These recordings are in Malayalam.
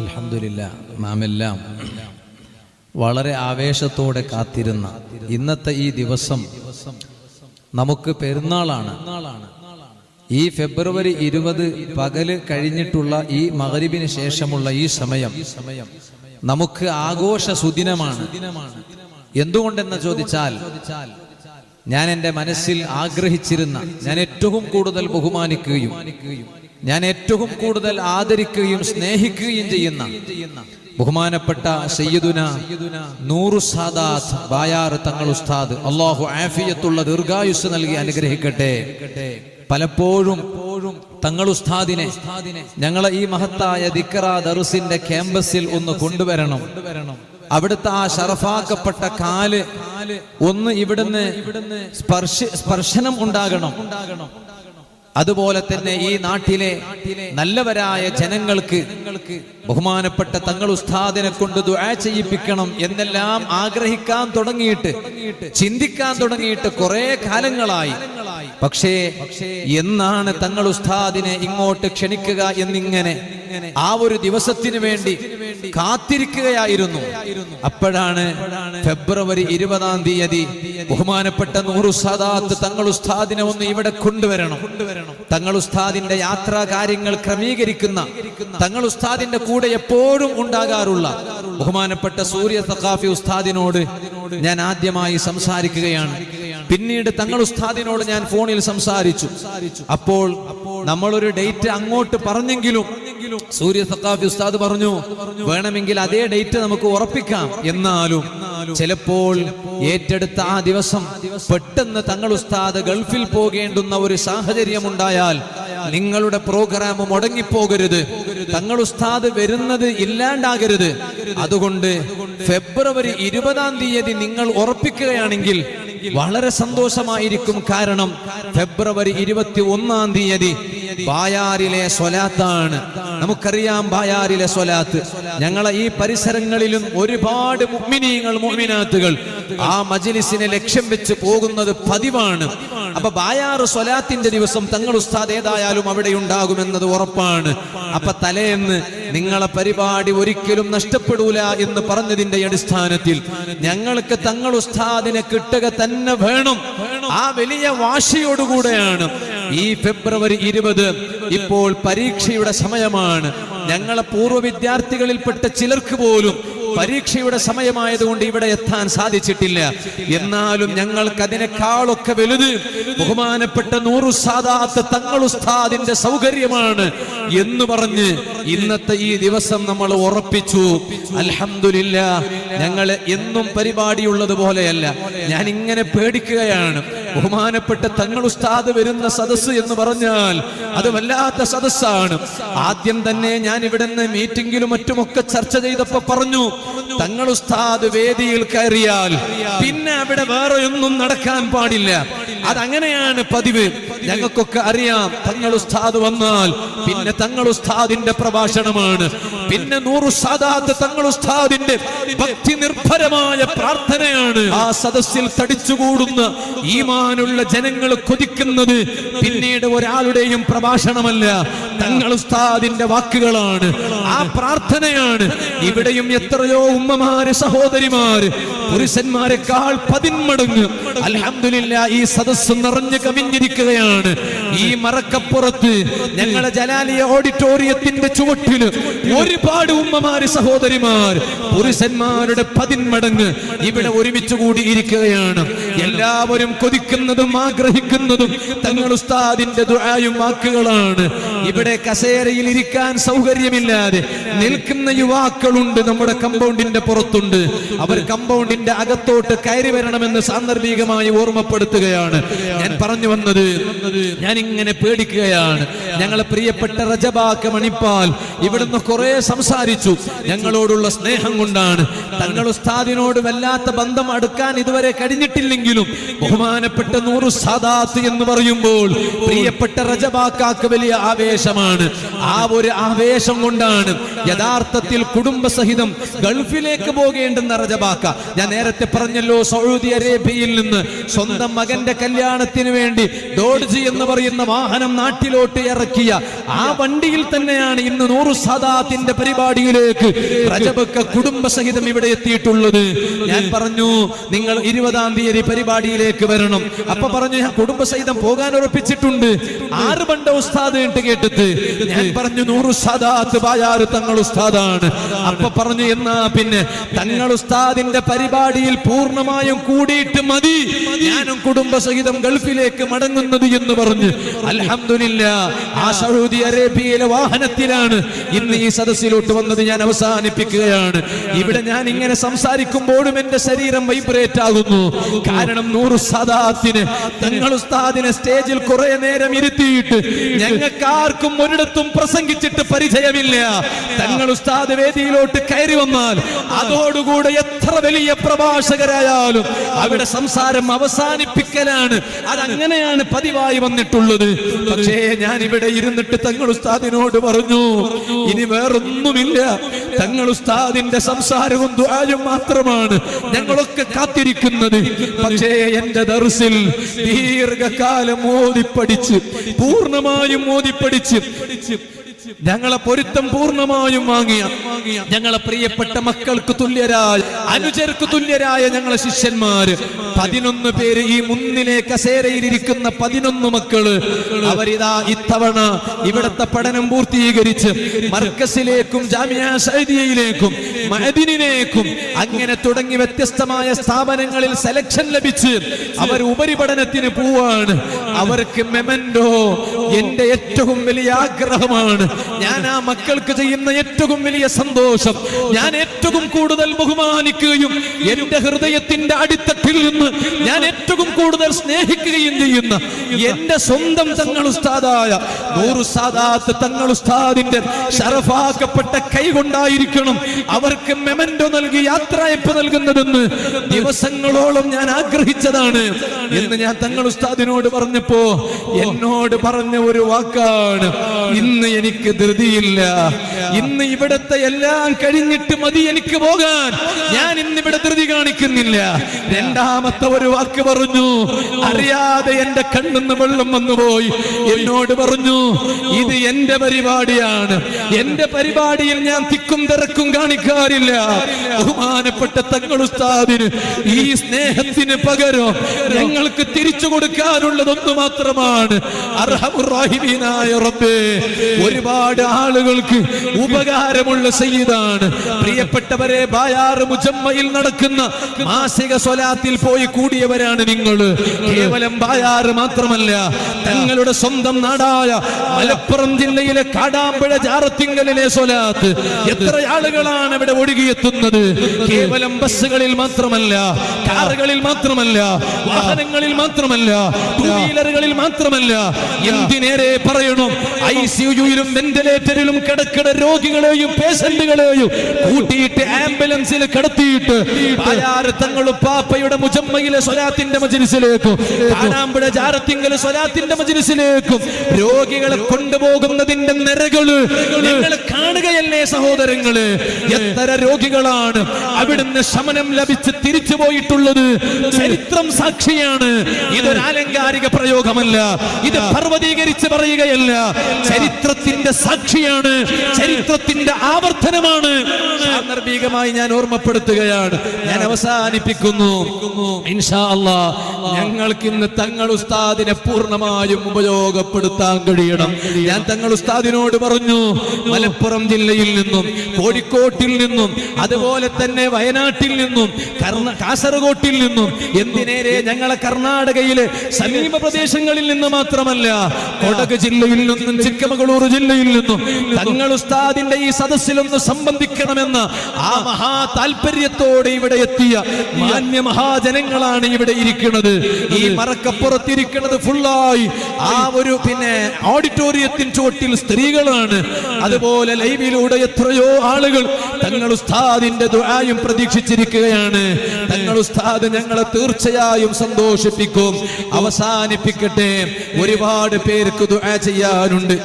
അലഹമില്ല നാമെല്ലാം വളരെ ആവേശത്തോടെ കാത്തിരുന്ന ഇന്നത്തെ ഈ ദിവസം നമുക്ക് പെരുന്നാളാണ്. ഈ ഫെബ്രുവരി ഇരുപത് പകൽ കഴിഞ്ഞിട്ടുള്ള ഈ മകരിബിന് ശേഷമുള്ള ഈ സമയം നമുക്ക് ആഘോഷ സുദിനമാണ്. എന്തുകൊണ്ടെന്ന് ചോദിച്ചാൽ ഞാൻ എന്റെ മനസ്സിൽ ആഗ്രഹിച്ചിരുന്ന ഞാൻ ഏറ്റവും കൂടുതൽ ബഹുമാനിക്കുകയും ഞാൻ ഏറ്റവും കൂടുതൽ ആദരിക്കുകയും സ്നേഹിക്കുകയും ചെയ്യുന്ന ബഹുമാനപ്പെട്ട സയ്യിദുന നൂറു സാദാത്ത് ബായാർ തങ്ങൾ ഉസ്താദ്. അള്ളാഹു ആഫിയത്തുള്ള ദീർഘായുസ് നൽകി അനുഗ്രഹിക്കട്ടെ. പലപ്പോഴും തങ്ങൾ ഉസ്താദിനെ ഞങ്ങളെ ഈ മഹത്തായ ദിക്കറ ദറുസിന്റെ ക്യാമ്പസിൽ ഒന്ന് കൊണ്ടുവരണം. അവിടുത്തെ ആ ഷറഫാക്കപ്പെട്ട കാൽ ഒന്ന് ഇവിടുന്ന് സ്പർശ സ്പർശനം ഉണ്ടാകണം. അതുപോലെ തന്നെ ഈ നാട്ടിലെ നല്ലവരായ ജനങ്ങൾക്ക് ബഹുമാനപ്പെട്ട തങ്ങൾ ഉസ്താദിനെ കൊണ്ട് ദുആ ചെയ്യിപ്പിക്കണം എന്നെല്ലാം ആഗ്രഹിക്കാൻ തുടങ്ങിയിട്ട് ചിന്തിക്കാൻ തുടങ്ങിയിട്ട് കുറെ കാലങ്ങളായി. പക്ഷേ എന്നാണ് തങ്ങൾ ഉസ്താദിനെ ഇങ്ങോട്ട് ക്ഷണിക്കുക എന്നിങ്ങനെ ആ ഒരു ദിവസത്തിന് വേണ്ടി കാത്തിരിക്കുകയായിരുന്നു. അപ്പോഴാണ് ഫെബ്രുവരി ഇരുപതാം തീയതി ബഹുമാനപ്പെട്ട നൂറു സദാത്ത് തങ്ങൾ ഉസ്താദിനെ ഒന്ന് ഇവിടെ കൊണ്ടുവരണം. തങ്ങൾ ഉസ്താദിന്റെ യാത്രാ കാര്യങ്ങൾ ക്രമീകരിക്കുന്ന തങ്ങൾ ഉസ്താദിന്റെ കൂടെ എപ്പോഴും ഉണ്ടാകാറുള്ള ബഹുമാനപ്പെട്ട സൂര്യ സഖാഫി ഉസ്താദിനോട് ഞാൻ ആദ്യമായി സംസാരിക്കുകയാണ്. പിന്നീട് തങ്ങൾ ഉസ്താദിനോട് ഞാൻ ഫോണിൽ സംസാരിച്ചു. അപ്പോൾ നമ്മളൊരു ഡേറ്റ് അങ്ങോട്ട് പറഞ്ഞെങ്കിലും സൂര്യ സക്കാഫി ഉസ്താദ് പറഞ്ഞു വേണമെങ്കിൽ അതേ ഡേറ്റ് നമുക്ക് ഉറപ്പിക്കാം. എന്നാലും ചിലപ്പോൾ ഏറ്റെടുത്ത ആ ദിവസം പെട്ടെന്ന് തങ്ങൾ ഉസ്താദ് ഗൾഫിൽ പോകേണ്ടുന്ന ഒരു സാഹചര്യം ഉണ്ടായാൽ നിങ്ങളുടെ പ്രോഗ്രാം മുടങ്ങിപ്പോകരുത്. തങ്ങൾ ഉസ്താദ് വരുന്നത് ഇല്ലാണ്ടാകരുത്. അതുകൊണ്ട് ഫെബ്രുവരി ഇരുപതാം തീയതി നിങ്ങൾ ഉറപ്പിക്കുകയാണെങ്കിൽ വളരെ സന്തോഷമായിരിക്കും കാരണം ഫെബ്രുവരി ഇരുപത്തി ഒന്നാം തീയതി ബായാറിലെ സ്വലാത്താണ്. നമുക്കറിയാം ബായാറിലെ സ്വലാത്ത്. ഞങ്ങളെ ഈ പരിസരങ്ങളിലും ഒരുപാട് മുഅ്മിനീങ്ങൾ മുഅ്മിനാത്തുകൾ ആ മജിലിസിനെ ലക്ഷ്യം വെച്ച് പോകുന്നത് പതിവാണ്. അപ്പൊ ബായാറ് സ്വലാത്തിന്റെ ദിവസം തങ്ങൾ ഉസ്താദ് ഏതായാലും അവിടെ ഉണ്ടാകുമെന്നത് ഉറപ്പാണ്. അപ്പൊ തലേന്ന് നിങ്ങളെ പരിപാടി ഒരിക്കലും നഷ്ടപ്പെടൂല എന്ന് പറഞ്ഞതിന്റെ അടിസ്ഥാനത്തിൽ ഞങ്ങൾക്ക് തങ്ങൾ ഉസ്താദിനെ കിട്ടുക തന്നെ വേണം. ആ വലിയ വാശിയോടുകൂടെയാണ് ഈ ഫെബ്രുവരി ഇരുപത് ഇപ്പോൾ പരീക്ഷയുടെ സമയമാണ്. ഞങ്ങളെ പൂർവ വിദ്യാർത്ഥികളിൽപ്പെട്ട ചിലർക്ക് പോലും പരീക്ഷയുടെ സമയമായതുകൊണ്ട് ഇവിടെ എത്താൻ സാധിച്ചിട്ടില്ല. എന്നാലും ഞങ്ങൾക്ക് അതിനേക്കാളൊക്കെ വലുത് ബഹുമാനപ്പെട്ട നൂറു സാദാത്ത് തങ്ങൾ ഉസ്താദിന്റെ സൗകര്യമാണ് എന്ന് പറഞ്ഞ് ഇന്നത്തെ ഈ ദിവസം നമ്മൾ ഉറപ്പിച്ചു. അലഹമില്ല ഞങ്ങൾ എന്നും പരിപാടിയുള്ളത് പോലെയല്ല ഞാൻ ഇങ്ങനെ പേടിക്കുകയാണ്. ബഹുമാനപ്പെട്ട തങ്ങൾ ഉസ്താദ് വരുന്ന സദസ്സ് എന്ന് പറഞ്ഞാൽ അത് വല്ലാത്ത സദസ്സാണ്. ആദ്യം തന്നെ ഞാൻ ഇവിടെ നിന്ന് മീറ്റിംഗിലും മറ്റുമൊക്കെ ചർച്ച ചെയ്തപ്പോ പറഞ്ഞു തങ്ങൾ ഉസ്താദ് വേദിയിൽ കയറിയാൽ പിന്നെ അവിടെ വേറെ ഒന്നും നടക്കാൻ പാടില്ല. അതങ്ങനെയാണ് പതിവ്. ഞങ്ങൾക്കൊക്കെ അറിയാം തങ്ങൾ ഉസ്താദ് വന്നാൽ പിന്നെ തങ്ങൾ ഉസ്താദിന്റെ പ്രഭാഷണമാണ്. പിന്നെ നൂറു സാദാത്ത് തങ്ങൾ ഉസ്താദിന്റെ ഭക്തി നിർഭരമായ പ്രാർത്ഥനയാണ്. ആ സദസ്സിൽ തടിച്ചുകൂടുന്ന ഈമാനുള്ള ജനങ്ങൾ കൊതിക്കുന്നത് പിന്നീട് ഒരാളുടെയും പ്രഭാഷണമല്ല തങ്ങൾ ഉസ്താദിന്റെ വാക്കുകളാണ്. ആ പ്രാർത്ഥനയാണ്. ഇവിടെയും എത്രയോ ഉമ്മമാര് സഹോദരിമാര് പുരുഷന്മാരെക്കാൾ പതിന്മടങ്ങ് അലഹമില്ല ഈ സദസ്സ് നിറഞ്ഞു കവിഞ്ഞിരിക്കുകയാണ്. ഈ മറക്കപ്പുറത്ത് ഞങ്ങളെ ജലാലിയ ഓഡിറ്റോറിയത്തിന്റെ ചുവട്ടിൽ ഒരുപാട് ഉമ്മമാര് സഹോദരിമാർ പുരുഷന്മാരുടെ പതിന്മടങ്ങ് ഇവിടെ ഒരുമിച്ച് കൂടിയിരിക്കുകയാണ്. എല്ലാവരും കൊതിക്കുന്നതും ആഗ്രഹിക്കുന്നതും തങ്ങൾ ഉസ്താദിന്റെ ദുരായും വാക്കുകളാണ്. ഇവിടെ കസേരയിൽ ഇരിക്കാൻ സൗകര്യമില്ലാതെ നിൽക്കുന്ന യുവാക്കളുണ്ട് നമ്മുടെ കമ്പൗണ്ടിന്റെ പുറത്തുണ്ട്. അവർ കമ്പൗണ്ടിന്റെ അകത്തോട്ട് കയറി വരണമെന്ന് സാന്ദർഭികമായി ഓർമ്മപ്പെടുത്തുകയാണ്. ഞാൻ പറഞ്ഞു വന്നത് ഞാൻ ഇങ്ങനെ പേടിക്കുകയാണ്. ഞങ്ങളെ പ്രിയപ്പെട്ട റജബാക്ക മണിപ്പാൽ ഇവിടുന്ന് കുറെ സംസാരിച്ചു. ഞങ്ങളോടുള്ള സ്നേഹം കൊണ്ടാണ്. തങ്ങൾ ഉസ്താദിനോട് വല്ലാത്ത ബന്ധം അടുക്കാൻ ഇതുവരെ കഴിഞ്ഞിട്ടില്ലെങ്കിലും ബഹുമാനപ്പെട്ട നൂറു സാദാത്ത് എന്ന് പറയുമ്പോൾ പ്രിയപ്പെട്ട റജബാക്കാക്ക് വലിയ ആവേശമാണ്. ആ ഒരു ആവേശം കൊണ്ടാണ് യഥാർത്ഥത്തിൽ കുടുംബസഹിതം ഗൾഫിലേക്ക് പോകേണ്ടുന്ന റജബാക്ക. ഞാൻ നേരത്തെ പറഞ്ഞല്ലോ സൗദി അറേബ്യയിൽ നിന്ന് സ്വന്തം മകന്റെ കല്യാണത്തിന് വേണ്ടി ഡോഡ്ജി എന്ന് പറയുന്ന വാഹനം നാട്ടിലോട്ട് ഇറക്കിയ ആ വണ്ടിയിൽ തന്നെയാണ് ഇന്ന് നൂറു സാദാത്തിന്റെ പരിപാടിയിലേക്ക് റജബക്ക കുടുംബസഹിതം ഇവിടെ എത്തിയിട്ടുള്ളത്. ഞാൻ പറഞ്ഞു നിങ്ങൾ ഇരുപതാം തീയതി പരിപാടിയിലേക്ക് വരണം. അപ്പൊ പറഞ്ഞു ഞാൻ കുടുംബസഹിതം പോകാൻ ഉറപ്പിച്ചിട്ടുണ്ട്. ആറ് പണ്ട ഉസ്താദ് കേട്ട് കേട്ടിട്ട് ഞാൻ പറഞ്ഞു നൂറ് സാദാത്ത് ബായാറ് തങ്ങൾ ഉസ്താദാണ്. അപ്പൊ പറഞ്ഞു എന്നാ പിന്നെ തങ്ങൾ ഉസ്താദിന്റെ പരിപാടിയിൽ പൂർണമായും കൂടിയിട്ട് മതി. ഞാനും കുടുംബസഹിതം ഗൾഫിലേക്ക് മടങ്ങുന്നത് എന്ന് പറഞ്ഞു അലഹമില്ല ആ സൗദി അറേബ്യയിലെ വാഹനത്തിലാണ്. ഇന്ന് ഈ സദസ്സിലോട്ട് വന്നത് ഞാൻ അവസാനിപ്പിക്കുകയാണ്. ഇവിടെ ഞാൻ ഇങ്ങനെ സംസാരിക്കുമ്പോഴും എന്റെ ശരീരം വൈബ്രേറ്റ് ആകുന്നു. കാരണം നൂറ് സദാത്തിന് തങ്ങൾ ഉസ്താദിനെ സ്റ്റേജിൽ കുറെ നേരം ഇരുത്തിയിട്ട് ഞങ്ങൾക്കാർക്കും ഒരിടത്തും പ്രസംഗിച്ചിട്ട് പരിചയമില്ല. തങ്ങൾ ഉസ്താദ് വേദിയിലോട്ട് കയറി വന്നാൽ അതോടുകൂടെ എത്ര വലിയ പ്രഭാഷകരായാലും അവിടെ സംസാരം അവസാനിപ്പിക്കലാണ്. അതങ്ങനെയാണ് പതിവായി വന്നിട്ടുള്ളത്. പക്ഷേ ഞാൻ ഇവിടെ ഇരുന്നിട്ട് തങ്ങൾ ഉസ്താദിനോട് പറഞ്ഞു ഇനി വേറൊന്നുമില്ല തങ്ങൾ ഉസ്താദിന്റെ സംസാരവും ദ്വാരും മാത്രമാണ് ഞങ്ങളൊക്കെ കാത്തിരിക്കുന്നത്. പക്ഷേ എന്റെ ദർസിൽ ദീർഘകാലം ഓതിപ്പടിച്ച് പൂർണമായും ഓതിപ്പടിച്ച് ഞങ്ങളെ പൊരുത്തം പൂർണമായും വാങ്ങിയ ഞങ്ങളെ പ്രിയപ്പെട്ട മക്കൾക്ക് തുല്യരായ അനുചർക്ക് തുല്യരായ ഞങ്ങളെ ശിഷ്യന്മാര്. പതിനൊന്ന് പേര് ഈ മുന്നിലെ കസേരയിലിരിക്കുന്ന പതിനൊന്ന് മക്കൾ അവരിതാ ഇത്തവണ ഇവിടത്തെ പഠനം പൂർത്തീകരിച്ച് മർക്കസിലേക്കും ജാമിയ സൈദിയയിലേക്കും മഹദിനിലേക്കും അങ്ങനെ തുടങ്ങി വ്യത്യസ്തമായ സ്ഥാപനങ്ങളിൽ സെലക്ഷൻ ലഭിച്ച് അവർ ഉപരിപഠനത്തിന് പോവാണ്. അവർക്ക് മെമൻഡോ എന്റെ ഏറ്റവും വലിയ ആഗ്രഹമാണ്. ഞാൻ ആ മക്കൾക്ക് ചെയ്യുന്ന ഏറ്റവും വലിയ സന്തോഷം. ഞാൻ ഏറ്റവും കൂടുതൽ ബഹുമാനിക്കുകയും എന്റെ ഹൃദയത്തിന്റെ അടിത്തട്ടിൽ നിന്ന് ഞാൻ ഏറ്റവും കൂടുതൽ സ്നേഹിക്കുകയും ചെയ്യുന്ന എന്റെ സ്വന്തം തങ്ങൾ ഉസ്താദായ നൂറു സാദാത്ത് തങ്ങൾ ഉസ്താദിന്റെ ശരഫാക്കപ്പെട്ട കൈ കൊണ്ടായിരിക്കണം അവർക്ക് മെമൻഡോ നൽകി യാത്രയപ്പ് നൽകുന്നതെന്ന് ദിവസങ്ങളോളം ഞാൻ ആഗ്രഹിച്ചതാണ് എന്ന് ഞാൻ തങ്ങൾ ഉസ്താദിനോട് പറഞ്ഞപ്പോ എന്നോട് പറഞ്ഞ ഒരു വാക്കാണ് ഇന്ന് എനിക്ക് ധൃതിയില്ല. ഇന്ന് ഇവിടത്തെ എല്ലാം കഴിഞ്ഞിട്ട് മതി എനിക്ക് പോകാൻ. ഞാൻ ഇന്ന് ഇവിടെ ധൃതി കാണിക്കുന്നില്ല. രണ്ടാമത്തെ ഒരു വാക്ക് പറഞ്ഞു. അറിയാതെ എന്റെ കണ്ണെന്ന് വെള്ളം വന്നുപോയി. എന്നോട് പറഞ്ഞു ഇത് എന്റെ പരിപാടിയാണ്. എന്റെ പരിപാടിയിൽ ഞാൻ തിക്കും തിരക്കും കാണിക്കാറില്ല. ബഹുമാനപ്പെട്ട തങ്ങൾ ഉസ്താദിന് ഈ സ്നേഹത്തിന് പകരം ഞങ്ങൾക്ക് തിരിച്ചു കൊടുക്കാനുള്ളതൊന്നു മാത്രമാണ്. റബ്ബേ ഒരുപാട് ആളുകൾക്ക് ഉപകാരമുള്ള സയ്യിദാണ്. പ്രിയപ്പെട്ടവരെ ബായാറ് മുജമ്മയിൽ നടക്കുന്ന മാസിക സ്വലാത്തിൽ പോയി കൂടിയവരാണ് നിങ്ങൾ കേവലം ബായാറ് മാത്രമല്ല തങ്ങളുടെ സ്വന്തം നാടായ മലപ്പുറം ജില്ലയിലെ കാടാമ്പുഴ ജാറത്തിങ്കലിലെ സ്വലാത്ത്. എത്ര ആളുകളാണ് ഇവിടെ ഒഴുകിയെത്തുന്നത്? കേവലം ബസ്സുകളിൽ മാത്രമല്ല കാറുകളിൽ മാത്രമല്ല വാഹനങ്ങളിൽ മാത്രമല്ല ടൂ വീലറുകളിൽ മാത്രമല്ല. എന്തിനേറെ പറയണം? ഐ സിയുയിലും വെന്റിലേറ്ററിലും കിടക്കിട രോഗികളെയും പേഷ്യന്റുകളെയും കൂട്ടിയിട്ട് ആംബുലൻസിൽ കടത്തിയിട്ട്. തങ്ങളും പാപ്പയുടെ മുജമ്മയിലെ സ്വലാത്തിന്റെ മജിലിസിലേക്കും. കാടാമ്പുഴ ജാരത്തിങ്കലെ സ്വലാത്തിന്റെ മജിലിസിലേക്കും. രോഗികളെ കൊണ്ടുപോകുന്നതിന്റെ നിരകൾ കാണുകയല്ലേ സഹോദരങ്ങൾ? എത്ര രോഗികളാണ് അവിടുന്ന് ശമനം ലഭിച്ച് തിരിച്ചു പോയിട്ടുള്ളത്? ചരിത്രം സാക്ഷിയാണ്. ഇതൊരാലങ്കാരിക പ്രയോഗമല്ല. ഇത് പർവതീകരിച്ച് പറയുകയല്ല. ചരിത്രത്തിന്റെ സാക്ഷിയാണ്. ചരിത്രത്തിന്റെ ആവർത്തനമാണ്. സാന്ദർഭികമായി ഞാൻ ഓർമ്മപ്പെടുത്തുകയാണ്. ഞാൻ അവസാനിപ്പിക്കുന്നു. ഇൻഷാ അല്ലാ ഞങ്ങൾക്ക് ഇന്ന് തങ്ങൾ ഉസ്താദിനെ പൂർണമായും ഉപയോഗപ്പെടുത്താൻ കഴിയണം. ഞാൻ തങ്ങൾ ഉസ്താദിനോട് പറഞ്ഞു മലപ്പുറം ജില്ലയിൽ നിന്നും കോഴിക്കോട്ടിൽ നിന്നും അതുപോലെ തന്നെ വയനാട്ടിൽ നിന്നും കാസർഗോട്ടിൽ നിന്നും എന്തിനേരെ ഞങ്ങളെ കർണാടകയിലെ സമീപ പ്രദേശങ്ങളിൽ നിന്ന് മാത്രമല്ല കൊടക് ജില്ലയിൽ നിന്നും ചിക്കമഗളൂർ ജില്ലയിൽ നിന്നും തങ്ങൾ ഉസ്താദിന്റെ ഈ സദസ്സിലൊന്ന് സംബന്ധിക്കണമെന്ന് ആ മഹാ താല്പര്യത്തോടെ ഇവിടെ എത്തിയ മാന്യ മഹാജനങ്ങളാണ് ഇവിടെ ഇരിക്കുന്നത്. ഈ മറക്കപ്പുറത്തിരിക്കുന്നത് ഫുള്ളായി ആ ഒരു പിന്നെ ഓഡിറ്റോറിയത്തിൻ ചുവട്ടിൽ സ്ത്രീകളാണ്. അതുപോലെ ലൈവിലൂടെ എത്രയോ ആളുകൾ തങ്ങൾ ഉസ്താദിന്റെ ദുആയും പ്രതീക്ഷിച്ചിരിക്കുകയാണ്. തങ്ങൾ ഉസ്താദ് ഞങ്ങളെ തീർച്ചയായും സന്തോഷിപ്പിക്കും. അവസാനിപ്പിക്കട്ടെ. ഒരുപാട് പേർക്ക് ദുആ ചെയ്യാനുണ്ട്.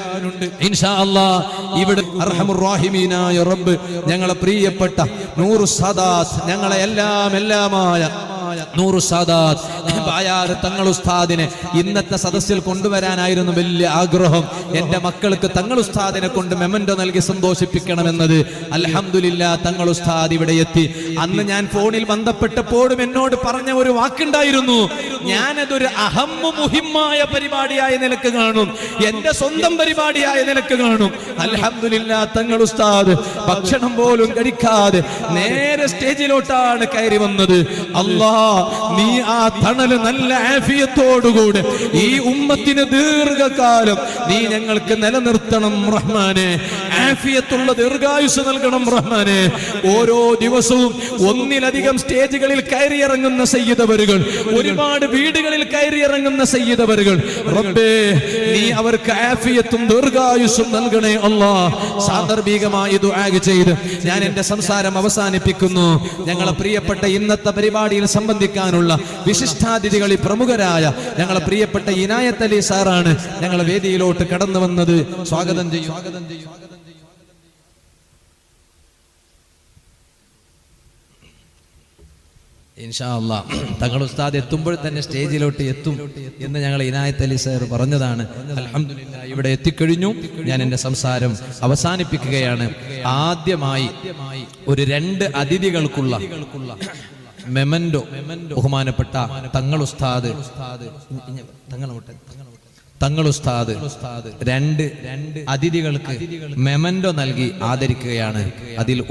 ഇൻഷാ അല്ലാ ഇവിടെ റബ്ബ് ഞങ്ങളെ പ്രിയപ്പെട്ട നൂറു സദാസ് ഞങ്ങളെ എല്ലാം എല്ലാമായ നൂറു സാദാത്ത്. ബായാർ തങ്ങൾ ഉസ്താദിനെ ഇന്നത്തെ സദസ്സിൽ കൊണ്ടുവരാനായിരുന്നു വലിയ ആഗ്രഹം. എന്റെ മക്കൾക്ക് തങ്ങൾ ഉസ്താദിനെ കൊണ്ട് മെമന്റോ നൽകി സന്തോഷിപ്പിക്കണമെന്നത് അലഹമില്ല തങ്ങൾ ഉസ്താദ് ഇവിടെ എത്തി. അന്ന് ഞാൻ ഫോണിൽ ബന്ധപ്പെട്ടപ്പോഴും എന്നോട് പറഞ്ഞ ഒരു വാക്കുണ്ടായിരുന്നു. ഞാനതൊരു അഹമ്മ മുഹിമായ പരിപാടിയായ നിലയ്ക്ക് കാണും. എന്റെ സ്വന്തം പരിപാടിയായ നിലയ്ക്ക് കാണും. അലഹമില്ല തങ്ങൾ ഉസ്താദ് ഭക്ഷണം പോലും കഴിക്കാതെ നേരെ സ്റ്റേജിലോട്ടാണ് കയറി വന്നത്. അല്ലാ നീ ആ തണൽ നല്ല ആഫിയത്തോടുകൂടെ ഈ ഉമ്മത്തിന് ദീർഘകാലം നീ ഞങ്ങൾക്ക് നിലനിർത്തണം റഹ്മാനെ. ആഫിയത്തുള്ള ദീർഘായുസ് നൽകണം റഹ്മാനെ. ഓരോ ദിവസവും ഒന്നിലധികം സ്റ്റേജുകളിൽ കയറിയിറങ്ങുന്ന സയ്യിദവരുകൾ ഒരുപാട് വീടുകളിൽ കയറിയിറങ്ങുന്ന സയ്യിദവരുകൾ. റബ്ബേ നീ അവർക്ക് ആഫിയത്തും ദീർഘായുസ്സും നൽകണേ അല്ലാ. സാന്ദർഭികമായി ദുആ ചെയ്ത് ഞാൻ എന്റെ സംസാരം അവസാനിപ്പിക്കുന്നു. ഞങ്ങളെ പ്രിയപ്പെട്ട ഇന്നത്തെ പരിപാടിയിൽ സംബന്ധിക്കാനുള്ള വിശിഷ്ടാതിഥികളിൽ പ്രമുഖരായ ഞങ്ങളെ പ്രിയപ്പെട്ട ഇനായത്ത് അലി സാറാണ് ഞങ്ങളെ വേദിയിലോട്ട് കടന്നു വന്നത്. സ്വാഗതം ചെയ്യും സ്വാഗതം ചെയ്യും. ഇൻഷാ അല്ലാ തങ്ങൾ ഉസ്താദ് എത്തുമ്പോൾ തന്നെ സ്റ്റേജിലോട്ട് എത്തും എന്ന് ഞങ്ങൾ ഇനായത്ത് അലി സാർ പറഞ്ഞതാണ്. ഇവിടെ എത്തിക്കഴിഞ്ഞു. ഞാൻ എന്റെ സംസാരം അവസാനിപ്പിക്കുകയാണ്. ആദ്യമായി ഒരു രണ്ട് അതിഥികൾക്കുള്ള മെമൻഡോ ബഹുമാനപ്പെട്ട തങ്ങൾ ഉസ്താദ് തങ്ങൾ ഉസ്താദ് രണ്ട് രണ്ട് അതിഥികൾക്ക് മെമൻഡോ നൽകി ആദരിക്കുകയാണ്. അതിൽ